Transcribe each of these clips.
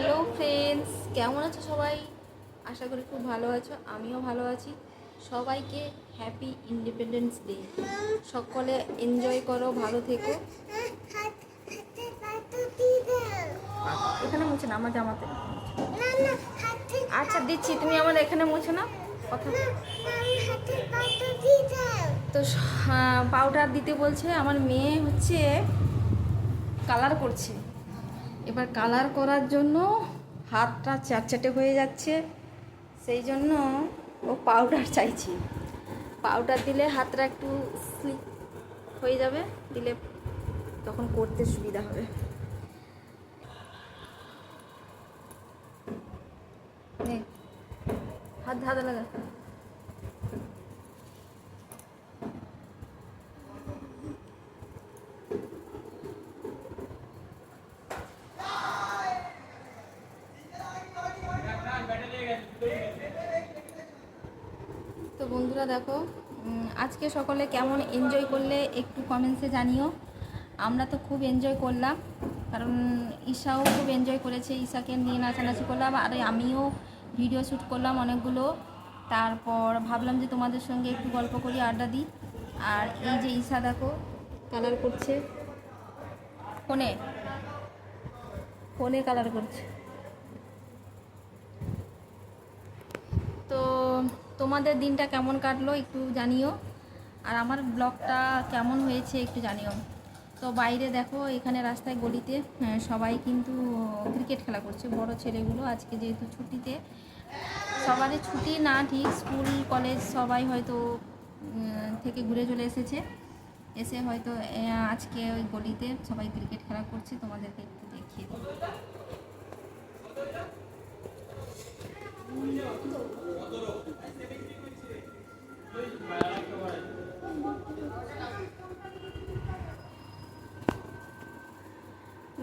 Hello friends, কেমন আছো সবাই? আশা করি খুব ভালো আছো, আমিও ভালো আছি। সবাইকে হ্যাপি ইন্ডিপেন্ডেন্স ডে সকলে এনজয় করো, ভালো থেকো। এখানে মুছে না আমার জামাতে আচ্ছা দিচ্ছি, তুমি আমার এখানে মুছে না কথা তো পাউডার দিতে বলছে, আমার মেয়ে হচ্ছে কালার করছে। এবার কালার করার জন্য হাতটা চ্যাটচ্যাটে হয়ে যাচ্ছে। সেই জন্য ও পাউডার চাইছি। পাউডার দিলে হাতটা একটু স্লিপ হয়ে যাবে, দিলে তখন করতে সুবিধা হবে। হাত, হাতে লাগা তো বন্ধুরা, দেখো আজকে সকলে কেমন এনজয় করলে একটু কমেন্টসে জানিও। আমরা তো খুব এনজয় করলাম, কারণ ঈশাও খুব এনজয় করেছে, ঈশাকে নিয়ে নাচানাচি করলাম, আর আমিও ভিডিও শ্যুট করলাম অনেকগুলো। তারপর ভাবলাম যে তোমাদের সঙ্গে একটু গল্প করি, আড্ডা দিই। আর এই যে ঈশা, দেখো কালার করছে। ফোনে? ফোনে কালার করছে তো তোমাদের দিনটা কেমন কাটলো একটু জানিও। আর আমার ব্লগটা কেমন হয়েছে একটু জানিও। তো বাইরে দেখো এখানে রাস্তায় গলিতে হ্যাঁ, সবাই কিন্তু ক্রিকেট খেলা করছে বড় ছেলেগুলো। আজকে যেহেতু ছুটিতে সবারই ছুটি না ঠিক স্কুল কলেজ সবাই হয়তো থেকে ঘুরে চলে এসেছে। এসে হয়তো আজকে ওই গলিতে সবাই ক্রিকেট খেলা করছে তোমাদেরকে একটু দেখিয়ে দিই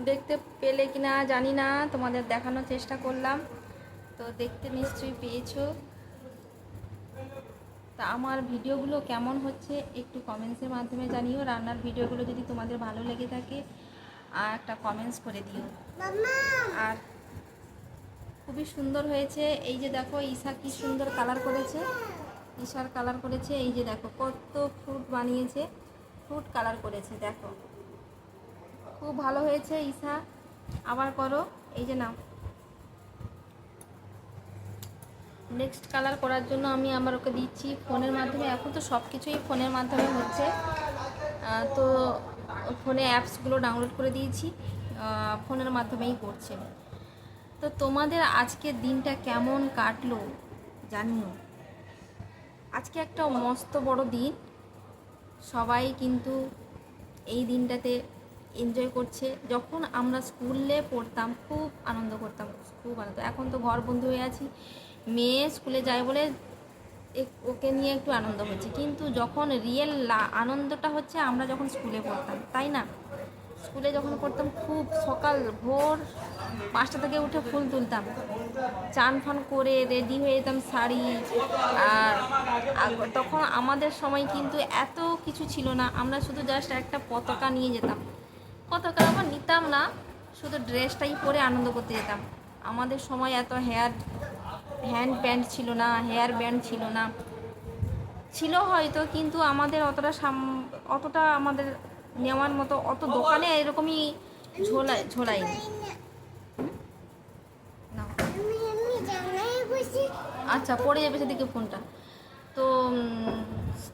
দেখতে পেলে কিনা জানি না তোমাদের দেখানোর চেষ্টা করলাম। তো দেখতে নিশ্চয়ই পেয়েছ। তা আমার ভিডিওগুলো কেমন হচ্ছে একটু কমেন্টসের মাধ্যমে জানিও। রান্নার ভিডিওগুলো যদি তোমাদের ভালো লেগে থাকে আর একটা কমেন্টস করে দিও। আর খুবই সুন্দর হয়েছে। এই যে দেখো, ঈশা কি সুন্দর কালার করেছে। ঈশার কালার করেছে। এই যে দেখো, কত ফ্রুট বানিয়েছে। ফ্রুট কালার করেছে, দেখো। খুব ভালো হয়েছে, ঈশা। আবার করো, এই যে নাও। নেক্সট কালার করার জন্য আমি আমার ওকে দিচ্ছি ফোনের মাধ্যমে। এখন তো সব কিছুই ফোনের মাধ্যমে হচ্ছে। তো ফোনে অ্যাপসগুলো ডাউনলোড করে দিয়েছি। ফোনের মাধ্যমেই করছে। তো তোমাদের আজকের দিনটা কেমন কাটলো জানিও। আজকে একটা মস্ত বড় দিন। সবাই কিন্তু এই দিনটাতে এনজয় করছে। যখন আমরা স্কুলে পড়তাম, খুব আনন্দ করতাম, খুব আনন্দ। এখন তো ঘর বন্ধু হয়ে আছি। মেয়ে স্কুলে যায় বলে ওকে নিয়ে একটু আনন্দ হচ্ছে। কিন্তু যখন রিয়েল আনন্দটা হচ্ছে আমরা যখন স্কুলে পড়তাম, তাই না? স্কুলে যখন পড়তাম, খুব সকাল ভোর পাঁচটা থেকে উঠে ফুল তুলতাম। চান ফান করে রেডি হয়ে যেতাম শাড়ি। আর তখন আমাদের সময় কিন্তু এত কিছু ছিল না। আমরা শুধু জাস্ট একটা পতাকা নিয়ে যেতাম। পতাকা আবার নিতাম না, শুধু ড্রেসটাই পরে আনন্দ করতে যেতাম। আমাদের সময় এত হেয়ার হ্যান্ড ব্যান্ড ছিল না হেয়ার ব্যান্ড ছিল না। ছিল হয়তো, কিন্তু আমাদের অতটা সাম, অতটা আমাদের নেওয়ার মতো অত দোকানে এরকমই ঝোলাই ঝোলাইনি নাও। আচ্ছা পড়ে যাবে সেদিকে ফোনটা। তো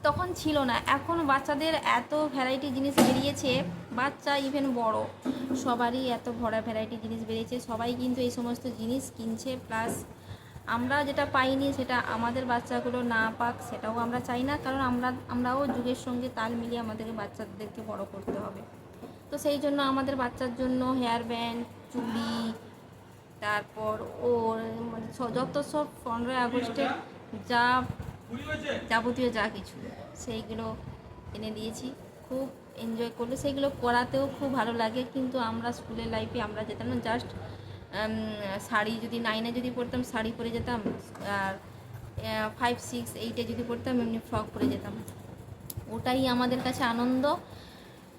তখন ছিল না। এখন বাচ্চাদের এত ভ্যারাইটি জিনিস বেরিয়েছে, বাচ্চা ইভেন বড়, সবারই এত ভরা ভ্যারাইটি জিনিস বেরিয়েছে। সবাই কিন্তু এই সমস্ত জিনিস কিনছে প্লাস আমরা যেটা পাইনি সেটা আমাদের বাচ্চাগুলো না পাক, সেটাও আমরা চাই না। কারণ আমরা, আমরাও যুগের সঙ্গে তাল মিলিয়ে আমাদের বাচ্চাদেরকে বড় করতে হবে। তো সেই জন্য আমাদের বাচ্চার জন্য হেয়ার ব্যান্ড চুড়ি তারপর ওর মানে যত সব পনেরোই আগস্টের যা যাবতীয় যা কিছু, সেইগুলো এনে দিয়েছি। খুব এনজয় করল। সেইগুলো করাতেও খুব ভালো লাগে। কিন্তু আমরা স্কুলের লাইফে আমরা যেতাম না জাস্ট শাড়ি যদি নাইনে যদি পড়তাম শাড়ি পরে যেতাম, আর ফাইভ সিক্স এইটে যদি পড়তাম এমনি ফ্রক পরে যেতাম। ওটাই আমাদের কাছে আনন্দ।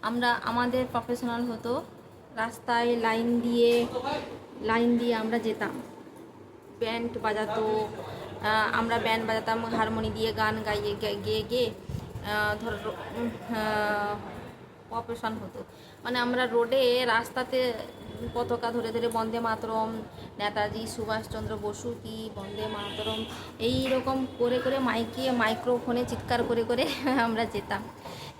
আমরা, আমাদের প্রফেশনাল হতো। রাস্তায় লাইন দিয়ে লাইন দিয়ে আমরা যেতাম। ব্যান্ড বাজাতো আমরা ব্যান্ড বাজাতাম, হারমোনি দিয়ে গান গাইয়ে গেয়ে গেয়ে ধর অপারেশন হতো। মানে আমরা রোডে রাস্তাতে পতাকা ধরে ধরে বন্দে মাতরম, নেতাজি, সুভাষচন্দ্র বসু কি বন্দে মাতরম এই রকম করে করে মাইকে, মাইক্রোফোনে চিৎকার করে করে আমরা যেতাম।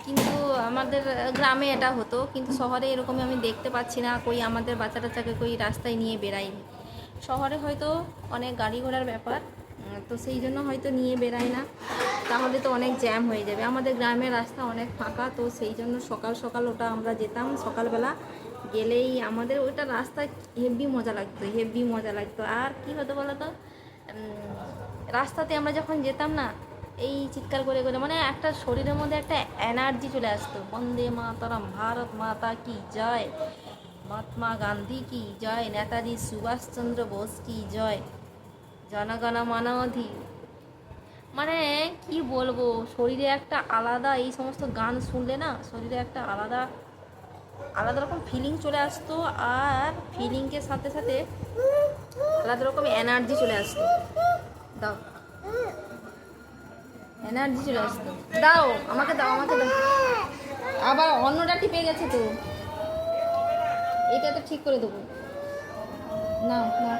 কিন্তু আমাদের গ্রামে এটা হতো। কিন্তু শহরে এরকমই আমি দেখতে পাচ্ছি না, কই আমাদের বাচ্চা টাচ্চাকে কই রাস্তায় নিয়ে বেরায়নি শহরে হয়তো অনেক গাড়ি ঘোড়ার ব্যাপার তো সেই জন্য হয়তো নিয়ে বেরায় না। তাহলে তো অনেক জ্যাম হয়ে যাবে। আমাদের গ্রামের রাস্তা অনেক ফাঁকা, তো সেই জন্য সকাল সকাল ওটা আমরা যেতাম। সকালবেলা গেলেই আমাদের ওইটা রাস্তায় হেভি মজা লাগতো, হেভি মজা লাগতো। আর কি হতো বলো তো রাস্তাতে আমরা যখন যেতাম না এই চিৎকার করে করে মানে একটা শরীরের মধ্যে একটা এনার্জি চলে আসতো। বন্দে মাতারাম, ভারত মাতা কি জয়? মহাত্মা গান্ধী কি জয়? নেতাজি সুভাষচন্দ্র বোস কি জয়? জনগণ মানবধি মানে কি বলব, শরীরে একটা আলাদা, এই সমস্ত গান শুনলে না শরীরে একটা আলাদা আলাদা রকম ফিলিং চলে আসতো আর ফিলিংয়ের সাথে সাথে আলাদা রকম এনার্জি চলে আসতো। দাও। এনার্জি চলে আসতো দাও, আমাকে দাও আমাকে দাও। আবার অন্যটা টিপে গেছে তো। এটা তো ঠিক করে দেবো। না না।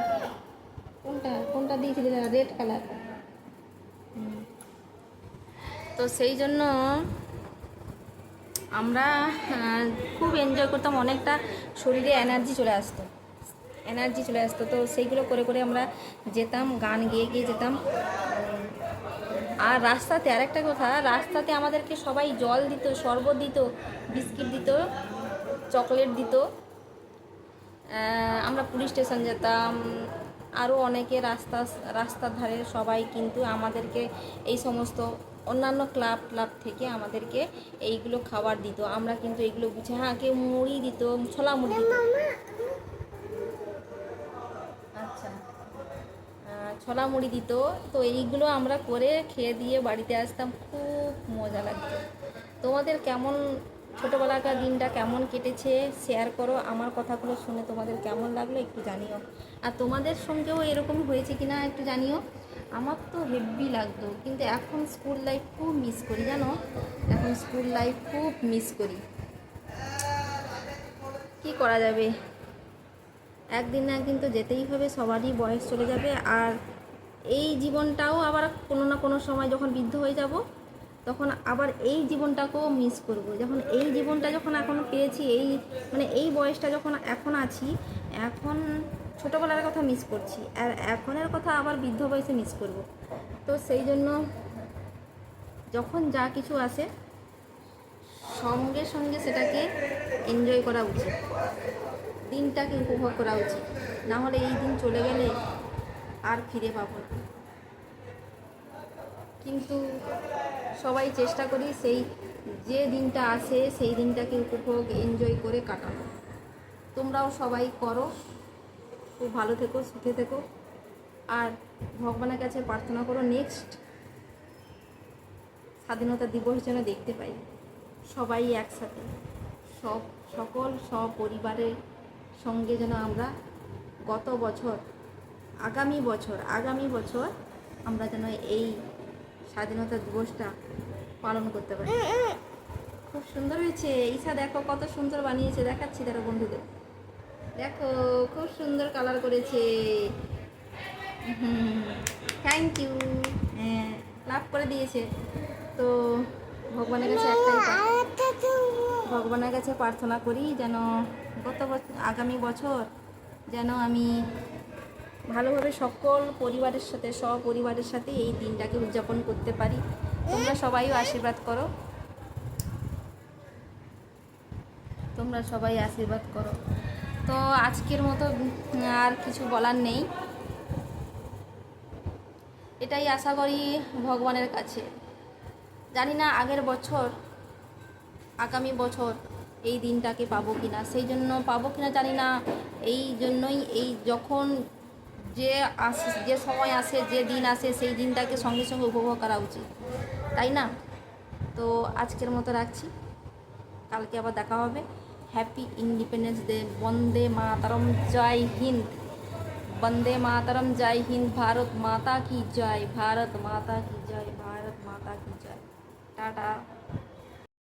কোনটা কোনটা দিয়েছিলি রেড কালার তো সেই জন্য আমরা খুব এনজয় করতাম, অনেকটা শরীরে এনার্জি চলে আসতো। এনার্জি চলে আসতো। তো সেইগুলো করে করে আমরা যেতাম, গান গেয়ে, গিয়ে যেতাম। আর রাস্তাতে আরেকটা কথা, রাস্তাতে আমাদেরকে সবাই জল দিত, শরবত দিত, বিস্কিট দিত, চকলেট দিত। আমরা পুলিশ স্টেশন যেতাম আরও অনেকে রাস্তা, রাস্তার ধারে সবাই কিন্তু আমাদেরকে এই সমস্ত অন্যান্য ক্লাব ক্লাব থেকে আমাদেরকে এইগুলো খাবার দিত। আমরা কিন্তু এইগুলো বুঝে হ্যাঁ কেউ মুড়ি দিত, ছোলা মুড়ি দিত। ছোলা মুড়ি দিত। তো এইগুলো আমরা করে খেয়ে দিয়ে বাড়িতে আসতাম, খুব মজা লাগতো। তোমাদের কেমন ছোটোবেলাকার দিনটা কেমন কেটেছে শেয়ার করো, আমার কথাগুলো শুনে তোমাদের কেমন লাগল একটু জানিও। আর তোমাদের সঙ্গেও এরকম হয়েছে কিনা একটু জানিও। আমার তো হেভি লাগতো, কিন্তু এখন স্কুল লাইফ খুব মিস করি, জানো? এখন স্কুল লাইফ খুব মিস করি। কি করা যাবে? একদিন না একদিন তো যেতেই হবে, সবারই বয়স চলে যাবে। আর এই জীবনটাও আবার কোনো না কোনো সময় যখন বৃদ্ধ হয়ে যাব, তখন আবার এই জীবনটাকেও মিস করব। যখন এই জীবনটা যখন এখন পেয়েছি, এই মানে এই বয়সটা যখন এখন আছি, এখন ছোটোবেলার কথা মিস করছি, আর এখনের কথা আবার বৃদ্ধ বয়সে মিস করব। তো সেই জন্য যখন যা কিছু আসে সঙ্গে সঙ্গে সেটাকে এনজয় করা উচিত। দিনটাকে উপভোগ করা উচিত। না হলে এই দিন চলে গেলে আর ফিরে পাবো কিন্তু সবাই চেষ্টা করি সেই যে দিনটা আসে সেই দিনটাকে উপভোগ এনজয় করে কাটানো। তোমরাও সবাই করো। খুব ভালো থেকো, সুখে থেকো। আর ভগবানের কাছে প্রার্থনা করো নেক্সট স্বাধীনতা দিবস যেন দেখতে পাই। সবাই একসাথে। সব, সকল সপরিবারের সঙ্গে যেন আমরা গত বছর আগামী বছর আগামী বছর আমরা যেন এই স্বাধীনতা দিবসটা পালন করতে পারি। খুব সুন্দর হয়েছে। ঈশা, দেখো কত সুন্দর বানিয়েছে। দেখাচ্ছি তারা বন্ধুদের। দেখো, খুব সুন্দর কালার করেছে। হুম থ্যাংক ইউ হ্যাঁ লাভ করে দিয়েছে। তো ভগবানের কাছে একটাই ভগবানের কাছে প্রার্থনা করি যেন গত বছর আগামী বছর যেন আমি ভালোভাবে সকল পরিবারের সাথে, সপরিবারের সাথে এই দিনটাকে উদযাপন করতে পারি। তোমরা সবাইও আশীর্বাদ করো। তোমরা সবাই আশীর্বাদ করো। তো আজকের মতো আর কিছু বলার নেই। এটাই আশা করি ভগবানের কাছে। জানি না আগের বছর, আগামী বছর এই দিনটাকে পাবো কি না সেই জন্য পাবো কি না জানি না। এই জন্যই এই যখন যে আসে, যে সময় আসে, যে দিন আসে, সেই দিনটাকে সঙ্গে সঙ্গে উপভোগ করা উচিত। তাই না? তো আজকের মতো রাখছি। কালকে আবার দেখা হবে। Happy independence day Vande Mataram. জয় হিন্দ। বন্দে মাতারম। জয় হিন্দ। ভারত মাতা কি জয়? ভারত মাতা কি জয়? ভারত মাতা কি জয়? টাটা।